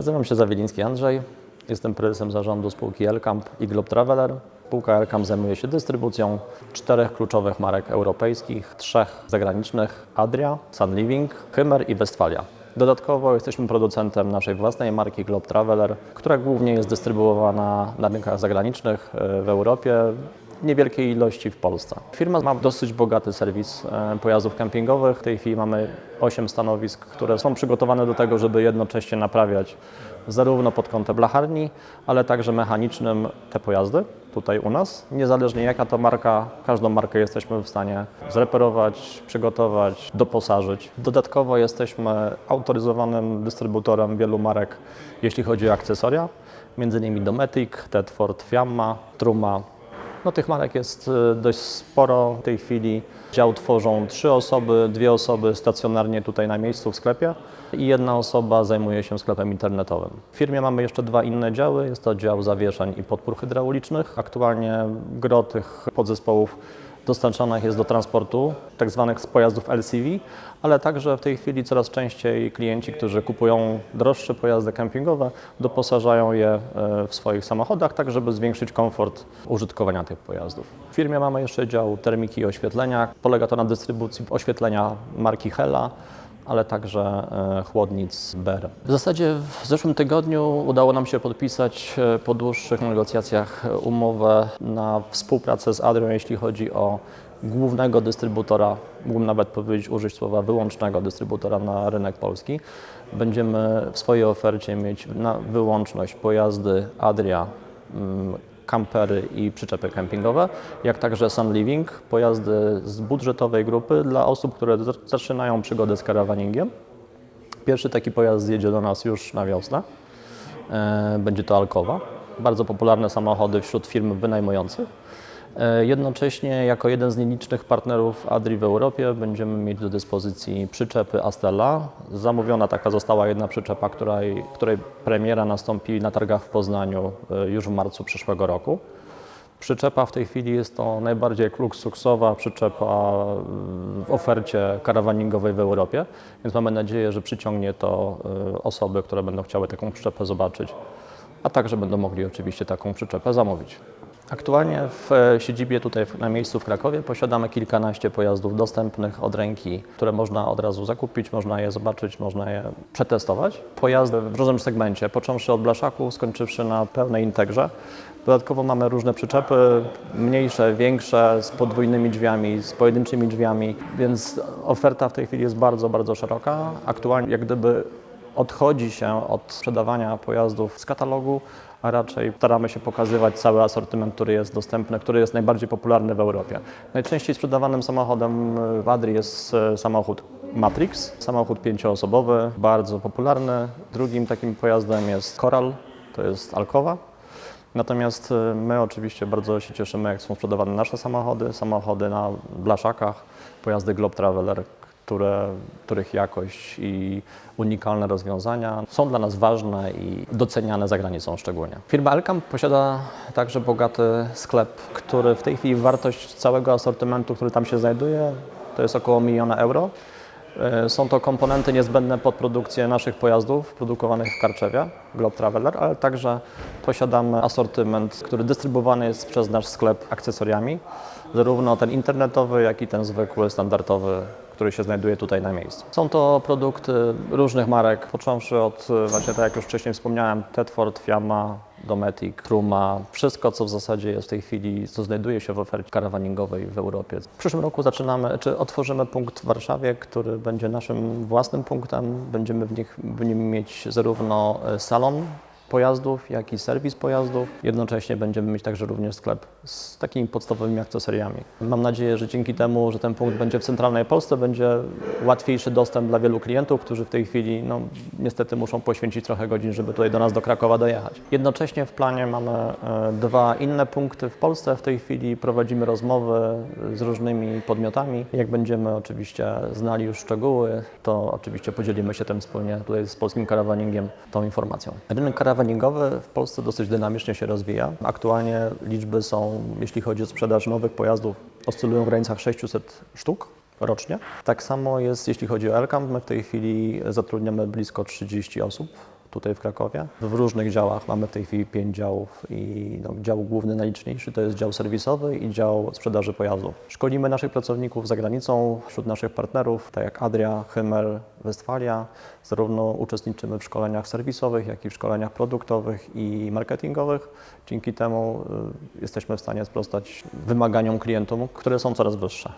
Nazywam się Zawiliński Andrzej. Jestem prezesem zarządu spółki Elcamp i Globe Traveler. Spółka Elcamp zajmuje się dystrybucją czterech kluczowych marek europejskich, trzech zagranicznych Adria, Sun Living, Hymer i Westfalia. Dodatkowo jesteśmy producentem naszej własnej marki Globe Traveler, która głównie jest dystrybuowana na rynkach zagranicznych e, w Europie, niewielkiej ilości w Polsce. Firma ma dosyć bogaty serwis e, pojazdów kempingowych. W tej chwili mamy 8 stanowisk, które są przygotowane do tego, żeby jednocześnie naprawiać zarówno pod kątem blacharni, ale także mechanicznym te pojazdy tutaj u nas. Niezależnie jaka to marka, każdą markę jesteśmy w stanie zreperować, przygotować, doposażyć. Dodatkowo jesteśmy autoryzowanym dystrybutorem wielu marek, jeśli chodzi o akcesoria, innymi Dometic, Tedford, Fiamma, Truma, no, tych marek jest y, dość sporo w tej chwili. Dział tworzą trzy osoby, dwie osoby stacjonarnie tutaj na miejscu w sklepie i jedna osoba zajmuje się sklepem internetowym. W firmie mamy jeszcze dwa inne działy. Jest to dział zawieszeń i podpór hydraulicznych. Aktualnie gro tych podzespołów dostarczanych jest do transportu tak zwanych z pojazdów LCV, ale także w tej chwili coraz częściej klienci, którzy kupują droższe pojazdy kempingowe, doposażają je e, w swoich samochodach, tak żeby zwiększyć komfort użytkowania tych pojazdów. W firmie mamy jeszcze dział termiki i oświetlenia. Polega to na dystrybucji oświetlenia marki Hella, ale także e, chłodnic BER. W zasadzie w zeszłym tygodniu udało nam się podpisać e, po dłuższych negocjacjach e, umowę na współpracę z Adrią, jeśli chodzi o głównego dystrybutora, mógłbym nawet powiedzieć, użyć słowa wyłącznego dystrybutora na rynek polski. Będziemy w swojej ofercie mieć na wyłączność pojazdy Adria, mm, kampery i przyczepy kempingowe, jak także Sun Living, pojazdy z budżetowej grupy dla osób, które zaczynają przygodę z karawaningiem. Pierwszy taki pojazd zjedzie do nas już na wiosnę. E, Będzie to Alcoa. Bardzo popularne samochody wśród firm wynajmujących. E, Jednocześnie jako jeden z nielicznych partnerów Adri w Europie będziemy mieć do dyspozycji przyczepy Astella. Zamówiona taka została jedna przyczepa, której, której premiera nastąpi na targach w Poznaniu e, już w marcu przyszłego roku. Przyczepa w tej chwili jest to najbardziej luksusowa przyczepa w ofercie karawaningowej w Europie, więc mamy nadzieję, że przyciągnie to e, osoby, które będą chciały taką przyczepę zobaczyć, a także będą mogli oczywiście taką przyczepę zamówić. Aktualnie w e, siedzibie tutaj na miejscu w Krakowie posiadamy kilkanaście pojazdów dostępnych od ręki, które można od razu zakupić, można je zobaczyć, można je przetestować. Pojazdy w różnym segmencie, począwszy od blaszaków, skończywszy na pełnej integrze. Dodatkowo mamy różne przyczepy, mniejsze, większe, z podwójnymi drzwiami, z pojedynczymi drzwiami, więc oferta w tej chwili jest bardzo, bardzo szeroka. Aktualnie jak gdyby odchodzi się od sprzedawania pojazdów z katalogu, a raczej staramy się pokazywać cały asortyment, który jest dostępny, który jest najbardziej popularny w Europie. Najczęściej sprzedawanym samochodem w Adri jest e, samochód Matrix, samochód pięcioosobowy, bardzo popularny. Drugim takim pojazdem jest Coral, to jest Alcoa. Natomiast y, my oczywiście bardzo się cieszymy, jak są sprzedawane nasze samochody, samochody na blaszakach, pojazdy Globe Traveler, które, których jakość i unikalne rozwiązania są dla nas ważne i doceniane za granicą szczególnie. Firma Elcamp posiada także bogaty sklep, który w tej chwili wartość całego asortymentu, który tam się znajduje, to jest około miliona euro. E, Są to komponenty niezbędne pod produkcję naszych pojazdów produkowanych w Karczewie, Globe Traveler, ale także posiadamy asortyment, który dystrybuowany jest przez nasz sklep akcesoriami, zarówno ten internetowy, jak i ten zwykły, standardowy, który się znajduje tutaj na miejscu. Są to produkty różnych marek, począwszy od, e, właśnie tak jak już wcześniej wspomniałem, Tedford, Fiamma, Dometic, Truma, wszystko co w zasadzie jest w tej chwili, co znajduje się w ofercie karawaningowej w Europie. W przyszłym roku zaczynamy, czy otworzymy punkt w Warszawie, który będzie naszym własnym punktem. Będziemy w, nich, w nim mieć zarówno e, salon pojazdów, jak i serwis pojazdów. Jednocześnie będziemy mieć także również sklep z takimi podstawowymi akcesoriami. Mam nadzieję, że dzięki temu, że ten punkt będzie w centralnej Polsce, będzie łatwiejszy dostęp dla wielu klientów, którzy w tej chwili no, niestety muszą poświęcić trochę godzin, żeby tutaj do nas do Krakowa dojechać. Jednocześnie w planie mamy e, dwa inne punkty w Polsce. W tej chwili prowadzimy rozmowy z różnymi podmiotami. Jak będziemy oczywiście znali już szczegóły, to oczywiście podzielimy się tym wspólnie tutaj z polskim karawaningiem tą informacją. Rynek karawaningowy w Polsce dosyć dynamicznie się rozwija. Aktualnie liczby są, jeśli chodzi o sprzedaż nowych pojazdów, oscylują w granicach 600 sztuk rocznie. Tak samo jest, jeśli chodzi o Elcamp. My w tej chwili zatrudniamy blisko 30 osób tutaj w Krakowie. W różnych działach mamy w tej chwili pięć działów i no, dział główny, najliczniejszy to jest dział serwisowy i dział sprzedaży pojazdów. Szkolimy naszych pracowników za granicą, wśród naszych partnerów, tak jak Adria, Hymer, Westfalia. Zarówno uczestniczymy w szkoleniach serwisowych, jak i w szkoleniach produktowych i marketingowych. Dzięki temu y, jesteśmy w stanie sprostać wymaganiom klientom, które są coraz wyższe.